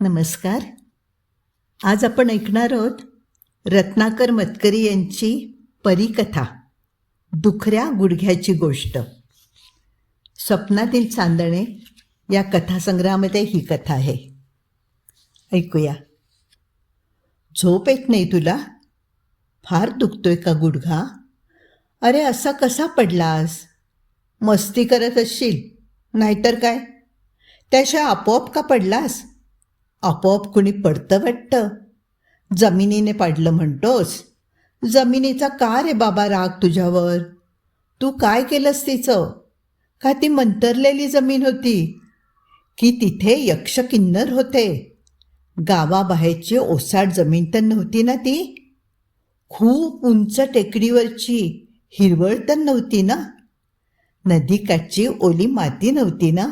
नमस्कार. आज आपण ऐकणार आहोत रत्नाकर मतकरी यांची परिकथा दुखऱ्या गुडघ्याची गोष्ट. स्वप्नातील चांदणे या कथासंग्रहामध्ये ही कथा आहे. ऐकूया. झोप येत नाही तुला? फार दुखतोय का गुडघा? अरे असा कसा पडलास? मस्ती करत असशील नाहीतर काय? त्याशिवाय आपोआप का पडलास? आपोआप कुणी पडतं वाटतं? जमिनीने पाडलं म्हणतोस? जमिनीचा का रे बाबा राग तुझ्यावर? तू काय केलंस तिचं? का ती मंतरलेली जमीन होती? की तिथे यक्ष किन्नर होते? गावाबाहेरची ओसाड जमीन तर नव्हती ना ती? खूप उंच टेकडीवरची हिरवळ तर नव्हती ना? नदीकाठची ओली माती नव्हती ना?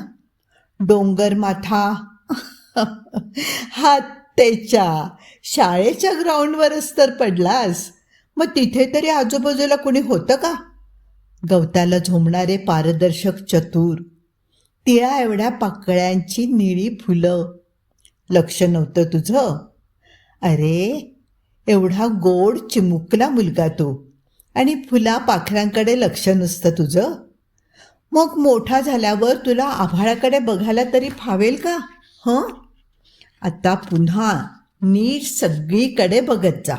डोंगर माथा हा त्याच्या शाळेच्या ग्राउंडवरच तर पडलास. मग तिथे तरी आजूबाजूला कोणी होतं का? गवताला झोमणारे पारदर्शक चतुर तिळा एवढ्या पाकळ्यांची निळी फुलं. लक्ष नव्हतं तुझं. अरे एवढा गोड चिमुकला मुलगा तो आणि फुला पाखरांकडे लक्ष नसतं तुझं. मग मोठा झाल्यावर तुला आभाळाकडे बघायला तरी फावेल का? हं? आता पुन्हा नीट सगळीकडे बघत जा.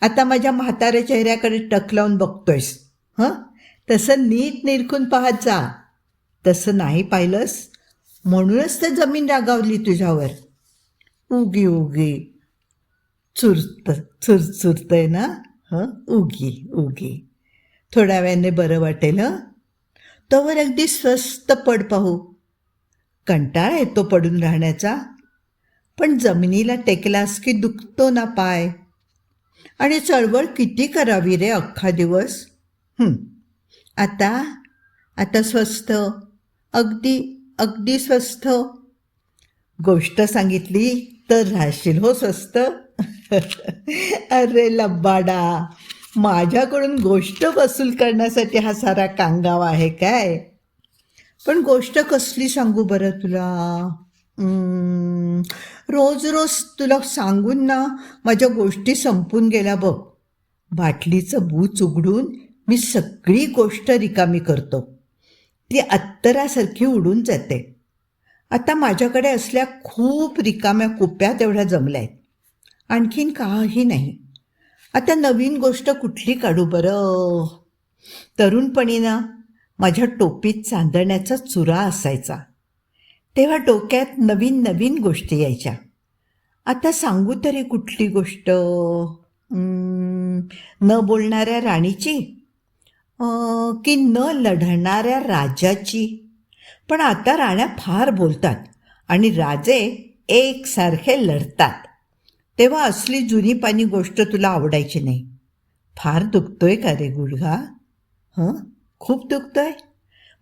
आता माझ्या म्हाताऱ्या चेहऱ्याकडे टक लावून बघतोयस. हं? तसं नीट निरखून पाहत जा. तसं नाही पाहिलंस? म्हणूनच तर जमीन रागावली तुझ्यावर. उगी उगी. चुरत आहे ना? हं? उगी उगी. थोड्या वेळाने बरं वाटेल हं? तोवर अगदी स्वस्त पड पाहू. कंटाळा येतो पडून राहण्याचा. पण जमिनीला टेकलास की दुखतो ना पाय? आणि चळवळ किती करावी रे अख्खा दिवस? आता? आता स्वस्त अगदी अगदी स्वस्त गोष्ट सांगितली तर राहशील हो स्वस्त अरे लब्बाडा माझ्याकडून गोष्ट वसूल करण्यासाठी हा सारा कांगाव आहे काय? पण गोष्ट कसली सांगू बरं तुला? रोज रोज तुला सांगून ना माझ्या गोष्टी संपून गेल्या बघ. बाटलीचं बूच उघडून मी सगळी गोष्ट रिकामी करतो. ती अत्तरासारखी उडून जाते. आता माझ्याकडे असल्या खूप रिकाम्या कुप्या तेवढ्या जमल्या आहेत आणखीन काही नाही. आता नवीन गोष्ट कुठली काढू बरं? तरुणपणी ना माझ्या टोपीत चांदण्याचा चुरा असायचा. तेव्हा डोक्यात नवीन नवीन गोष्टी यायच्या. आता सांगू तरी कुठली गोष्ट? न बोलणाऱ्या राणीची? की न लढणाऱ्या राजाची? पण आता राण्या फार बोलतात आणि राजे एकसारखे लढतात. तेव्हा असली जुनी पाणी गोष्ट तुला आवडायची नाही. फार दुखतोय का रे गुडघा? हं? खूप दुखतोय?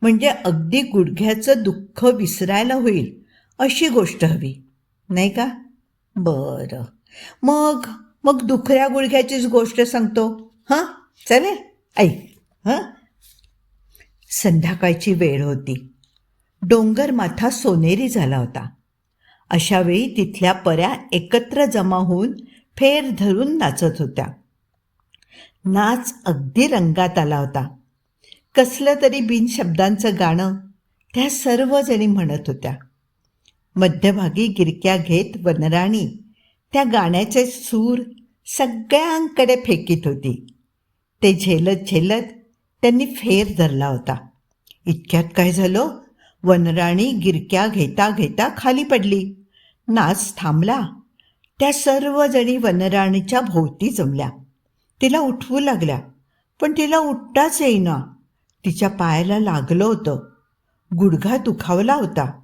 म्हणजे अगदी गुडघ्याचं दुःख विसरायला होईल अशी गोष्ट हवी नाही का? बरं. मग मग दुखऱ्या गुडघ्याचीच गोष्ट सांगतो. हां? चालेल? ऐक. हां? संध्याकाळची वेळ होती. डोंगर माथा सोनेरी झाला होता. अशावेळी तिथल्या पऱ्या एकत्र जमा होऊन फेर धरून नाचत होत्या. नाच अगदी रंगात आला होता. कसलं तरी बिनशब्दांचं गाणं त्या सर्वजणी म्हणत होत्या. मध्यभागी गिरक्या घेत वनराणी त्या गाण्याचे सूर सगळ्यांकडे फेकीत होती. ते झेलत झेलत त्यांनी फेर धरला होता. इतक्यात काय झालं? वनराणी गिरक्या घेता घेता खाली पडली. नाच थांबला. त्या सर्वजणी वनराणीच्या भोवती जमल्या. तिला उठवू लागल्या. पण तिला उठताच येईना. तिच्या पायाला लागलं होतं. गुडघा दुखावला होता.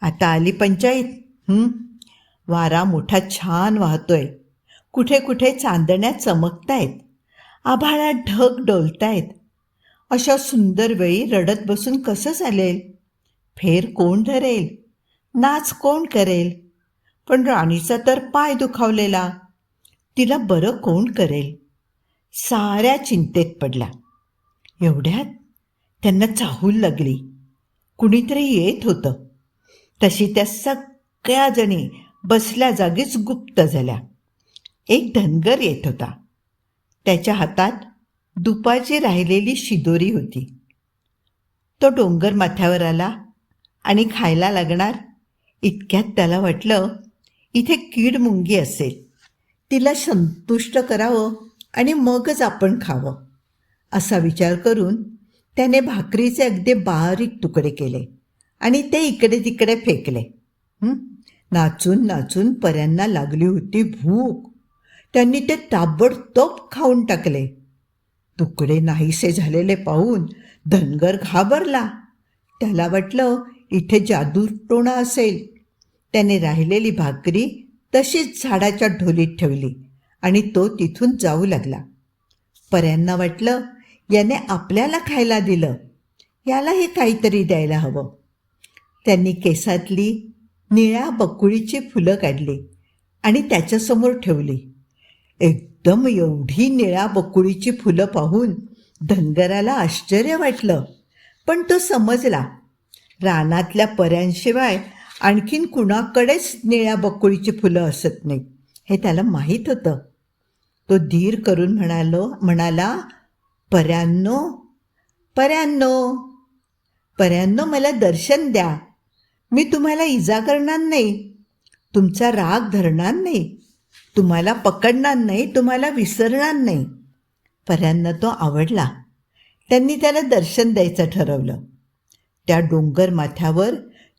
आता आली पंचायत. वारा मोठा छान वाहतोय. कुठे कुठे चांदण्या चमकतायत. आभाळात ढग डोलतायत. अशा सुंदर वेळी रडत बसून कसं चालेल? फेर कोण धरेल? नाच कोण करेल? पण राणीचा तर पाय दुखावलेला. तिला बरं कोण करेल? साऱ्या चिंतेत पडल्या एवढ्यात त्यांना चाहूल लागली. कुणीतरी येत होतं. तशी त्या सगळ्या जणी बसल्या जागीच गुप्त झाल्या. एक धनगर येत होता. त्याच्या हातात दुपाची राहिलेली शिदोरी होती. तो डोंगर माथ्यावर आला आणि खायला लागणार. इतक्यात त्याला वाटलं इथे कीड मुंगी असेल. तिला संतुष्ट करावं आणि मगच आपण खावं असा विचार करून त्याने भाकरीचे अगदी बारीक तुकडे केले आणि ते इकडे तिकडे फेकले नाचून नाचून पर्यांना लागली होती भूक. त्यांनी ते ताबडतोब खाऊन टाकले. तुकडे नाहीसे झालेले पाहून धनगर घाबरला. त्याला वाटलं इथे जादूटोणा असेल. त्याने राहिलेली भाकरी तशीच झाडाच्या ढोलीत ठेवली आणि तो तिथून जाऊ लागला. पर्यांना वाटलं याने आपल्याला खायला दिलं. यालाही काहीतरी द्यायला हवं. त्यांनी केसातली निळ्या बकुळीची फुलं काढली आणि त्याच्यासमोर ठेवली. एकदम एवढी निळ्या बकुळीची फुलं पाहून धनगराला आश्चर्य वाटलं. पण तो समजला. रानातल्या पर्यांशिवाय आणखीन कुणाकडेच निळ्या बकुळीची फुलं असत नाही. हे त्याला माहीत होतं. तो धीर करून म्हणालो म्हणाला पर्यांनो पर्यांनो पर्यांनो मला दर्शन द्या. मी तुम्हाला इजा करणार नाही. तुमचा राग धरणार नाही. तुम्हाला पकडणार नाही तुम्हाला विसरणार नाही. पर्यांना तो आवडला. त्यांनी त्याला दर्शन द्यायचं ठरवलं. त्या डोंगर माथ्यावर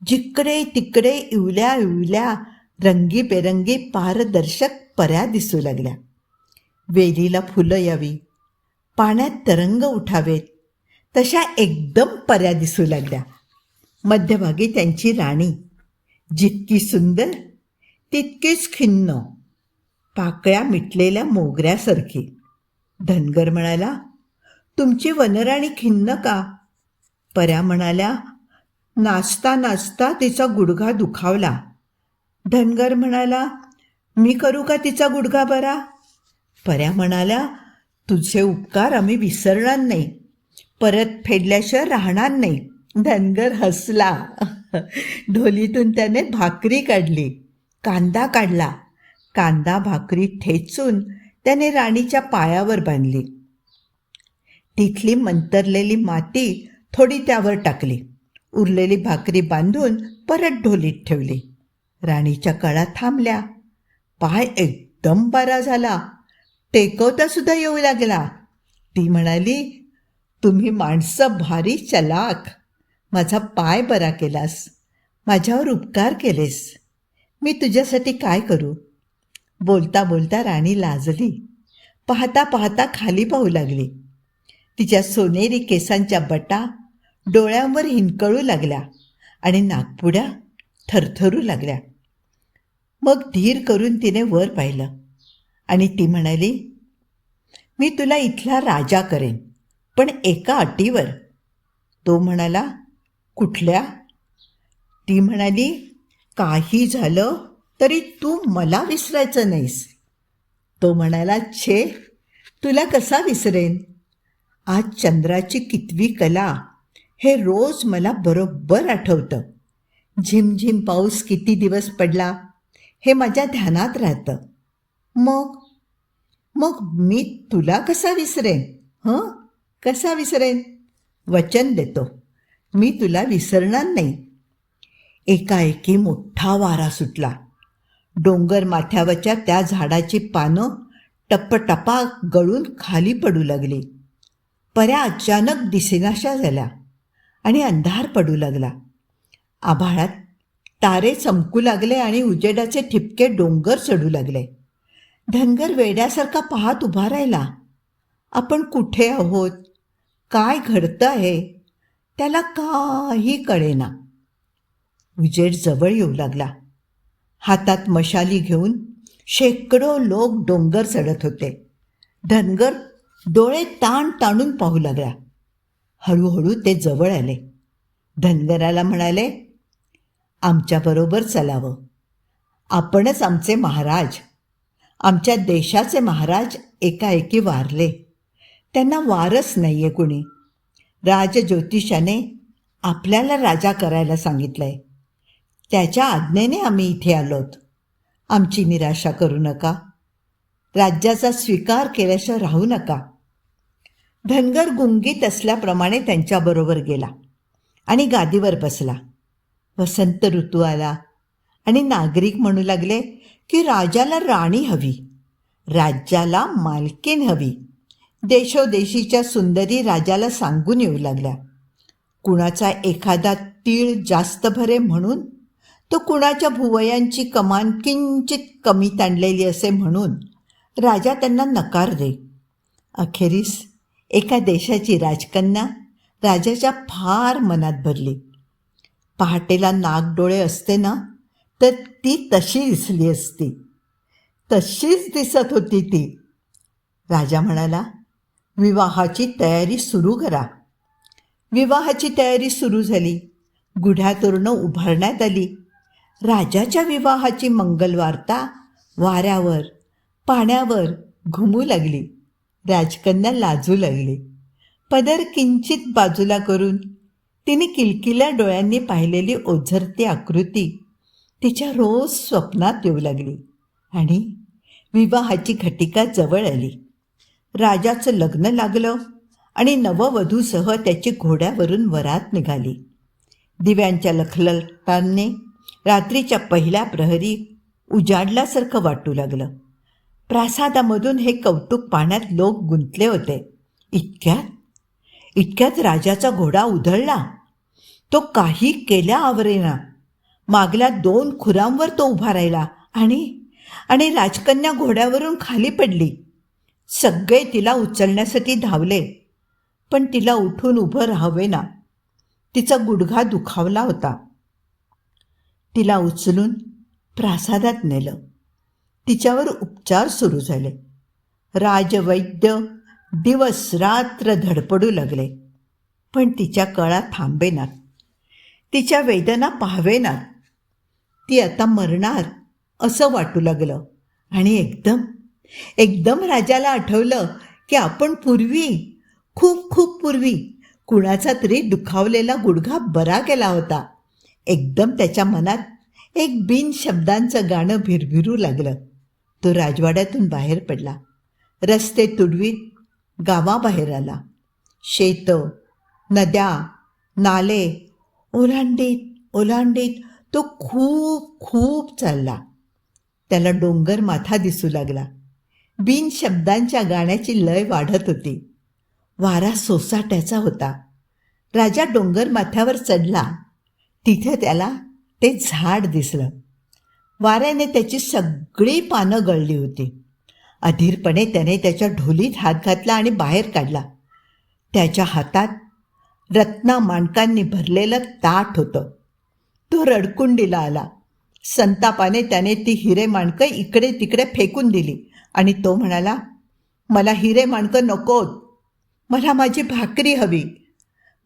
जिकडे तिकडे इवल्या इवल्या रंगीबेरंगी पारदर्शक पर्या दिसू लागल्या. वेलीला फुलं यावी पाण्यात तरंग उठावेत. तशा एकदम पर्या दिसू लागल्या. मध्यभागी त्यांची राणी. जितकी सुंदर तितकीच खिन्न. पाकळ्या मिटलेल्या मोगऱ्यासारखी. धनगर म्हणाला तुमची वनराणी खिन्न का? पर्या म्हणाल्या नाचता नाचता तिचा गुडघा दुखावला. धनगर म्हणाला मी करू का तिचा गुडघा बरा? पर्या म्हणाल्या तुझे उपकार आम्ही विसरणार नाही. परत फेडल्याशिवाय राहणार नाही. धनगर हसला. ढोलीतून त्याने भाकरी काढली. कांदा काढला. कांदा भाकरी ठेचून त्याने राणीच्या पायावर बांधली. तिथली मंतरलेली माती थोडी त्यावर टाकली. उरलेली भाकरी बांधून परत ढोलीत ठेवली. राणीच्या कळा थांबल्या. पाय एकदम बरा झाला. टेकवता सुद्धा येऊ लागला. ती म्हणाली तुम्ही माणसं भारी चलाक. माझा पाय बरा केलास. माझ्यावर उपकार केलेस. मी तुझ्यासाठी काय करू? बोलता बोलता राणी लाजली. पाहता पाहता खाली पाहू लागली. तिच्या सोनेरी केसांच्या बटा डोळ्यांवर हिंकळू लागल्या आणि नागपुड्या थरथरू लागल्या. मग धीर करून तिने वर पाहिलं. आणि ती म्हणाली मी तुला इथला राजा करेन पण एका अटीवर. तो म्हणाला कुठल्या? ती म्हणाली काही झालं तरी तू मला विसरायचं नाहीस. तो म्हणाला छे तुला कसा विसरेन? आज चंद्राची कितवी कला हे रोज मला बरोबर आठवतं. झिमझिम पाऊस किती दिवस पडला हे माझ्या ध्यानात राहतं. मग? मग मी तुला कसा विसरेन? हं? कसा विसरेन? वचन देतो. मी तुला विसरणार नाही. एकाएकी मोठा वारा सुटला. डोंगर माथ्यावरच्या त्या झाडाची पानं टप्पटपा गळून खाली पडू लागली. पर्या अचानक दिसेनाशा झाल्या आणि अंधार पडू लागला. आभाळात तारे चमकू लागले आणि उजेडाचे ठिपके डोंगर चढू लागले. धनगर वेड्यासारखा पाहत उभा राहिला. आपण कुठे आहोत? काय घडतं आहे? त्याला काही कळेना. उजेड जवळ येऊ लागला. हातात मशाली घेऊन शेकडो लोक डोंगर चढत होते. धनगर डोळे ताण ताणून पाहू लागला. हळूहळू ते जवळ आले. धनगराला म्हणाले आमच्याबरोबर चलावं. आपणच आमचे महाराज. आमच्या देशाचे महाराज एकाएकी वारले. त्यांना वारस नाही आहे कुणी. राजज्योतिषाने आपल्याला राजा करायला सांगितलंय. त्याच्या आज्ञेने आम्ही इथे आलोत. आमची निराशा करू नका. राज्याचा स्वीकार केल्याशिवाय राहू नका. धनगर गुंगीत असल्याप्रमाणे त्यांच्याबरोबर गेला आणि गादीवर बसला. वसंत ऋतू आला आणि नागरिक म्हणू लागले की राजाला राणी हवी राज्याला मालकीन हवी. देशोदेशीच्या सुंदरी राजाला सांगून येऊ लागल्या. कुणाचा एखादा तीळ जास्त भरे म्हणून तो कुणाच्या भुवयांची कमान किंचित कमी ताणलेली असे म्हणून राजा त्यांना नकार दे. अखेरीस एका देशाची राजकन्या राजाच्या फार मनात भरली. पहाटेला नागडोळे असते ना तर ती तशी दिसली असती. तशीच दिसत होती ती. राजा म्हणाला विवाहाची तयारी सुरू करा. विवाहाची तयारी सुरू झाली. गुढ्या तोरणं उभारण्यात आली. राजाच्या विवाहाची मंगलवार्ता वाऱ्यावर पाण्यावर घुमू लागली. राजकन्या लाजू लागली. पदर किंचित बाजूला करून तिने किलकिल्या डोळ्यांनी पाहिलेली ओझरती आकृती तिच्या रोज स्वप्नात येऊ लागली आणि विवाहाची घटिका जवळ आली. राजाचं लग्न लागलं आणि नववधूसह त्याची घोड्यावरून वरात निघाली. दिव्यांच्या लखलटांनी रात्रीच्या पहिल्या प्रहरी उजाडल्यासारखं वाटू लागलं. प्रासादामधून हे कौतुक पाण्यात लोक गुंतले होते. इतक्यात इतक्यात राजाचा घोडा उधळला. तो काही केल्या आवरेना मागल्या दोन खुरांवर तो उभा राहिला आणि आणि राजकन्या घोड्यावरून खाली पडली. सगळे तिला उचलण्यासाठी धावले पण तिला उठून उभं राहावे ना तिचा गुडघा दुखावला होता. तिला उचलून प्रासादात नेलं. तिच्यावर उपचार सुरू झाले. राजवैद्य दिवस रात्र धडपडू लागले पण तिच्या कळा थांबेनात. तिच्या वेदना पाहावेनात. ती आता मरणार असं वाटू लागलं. आणि एकदम एकदम राजाला आठवलं की आपण पूर्वी खूप खूप पूर्वी कुणाचा तरी दुखावलेला गुडघा बरा केला होता. एकदम त्याच्या मनात एक बिन शब्दांचं गाणं भिरभिरू लागलं. तो राजवाड्यातून बाहेर पडला. रस्ते तुडवीत गावाबाहेर आला. शेतं नद्या नाले ओलांडीत ओलांडीत तो खूप खूप चालला. त्याला डोंगर माथा दिसू लागला. बिन शब्दांच्या गाण्याची लय वाढत होती. वारा सोसाट्याचा होता. राजा डोंगर माथ्यावर चढला. तिथे त्याला ते झाड दिसलं. वाऱ्याने त्याची सगळी पानं गळली होती. अधीरपणे त्याने त्याच्या ढोलीत हात घातला आणि बाहेर काढला. त्याच्या हातात रत्ना माणकांनी भरलेलं ताट होतं. तो रडकुंडीला आला. संतापाने त्याने ती हिरे माणकं इकडे तिकडे फेकून दिली आणि तो म्हणाला मला हिरे माणकं नकोत मला माझी भाकरी हवी.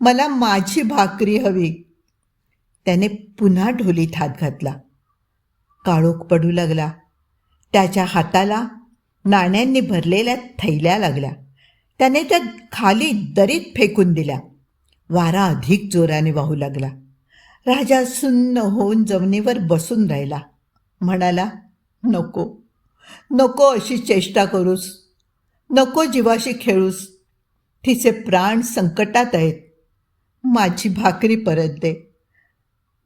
मला माझी भाकरी हवी. त्याने पुन्हा ढोलीत हात घातला. काळोख पडू लागला. त्याच्या हाताला नाण्यांनी भरलेल्या थैल्या लागल्या. त्याने त्या खाली दरीत फेकून दिल्या. वारा अधिक जोराने वाहू लागला. राजा सुन्न होऊन जमिनीवर बसून राहिला. म्हणाला नको नको अशी चेष्टा करूस. नको जीवाशी खेळूस. तिचे प्राण संकटात आहेत. माझी भाकरी परत दे.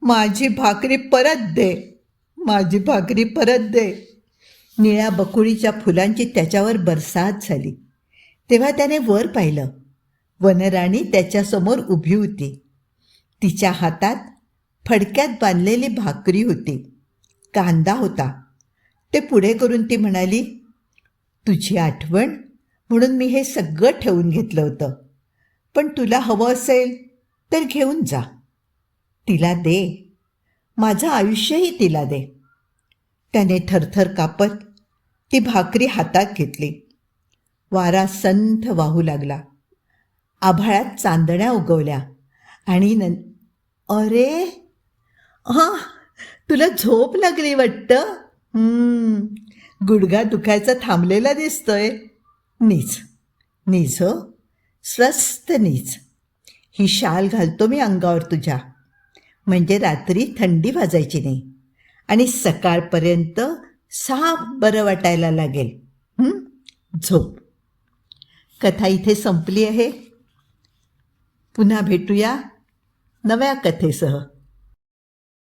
माझी भाकरी परत दे. माझी भाकरी परत दे. निळ्या बकुळीच्या फुलांची त्याच्यावर बरसात झाली. तेव्हा त्याने वर पाहिलं. वनराणी त्याच्यासमोर उभी होती. तिच्या हातात फडक्यात बांधलेली भाकरी होती. कांदा होता. ते पुढे करून ती म्हणाली तुझी आठवण? म्हणून मी हे सगळं ठेवून घेतलं होतं. पण तुला हवं असेल तर घेऊन जा. तिला दे. माझं आयुष्यही तिला दे. त्याने थरथर कापत ती भाकरी हातात घेतली. वारा संथ वाहू लागला. आभाळात चांदण्या उगवल्या आणि न अरे हां तुला झोप लागली वाटतं? गुडघा दुखायचा थांबलेला दिसतोय. नीच नीच हो स्वस्त नीच. ही शाल घालतो मी अंगावर तुझ्या. म्हणजे रात्री थंडी वाजायची नाही. आणि सकाळपर्यंत साफ बरं वाटायला लागेल. झोप. कथा इथे संपली आहे. पुन्हा भेटूया नव्या कथेसह.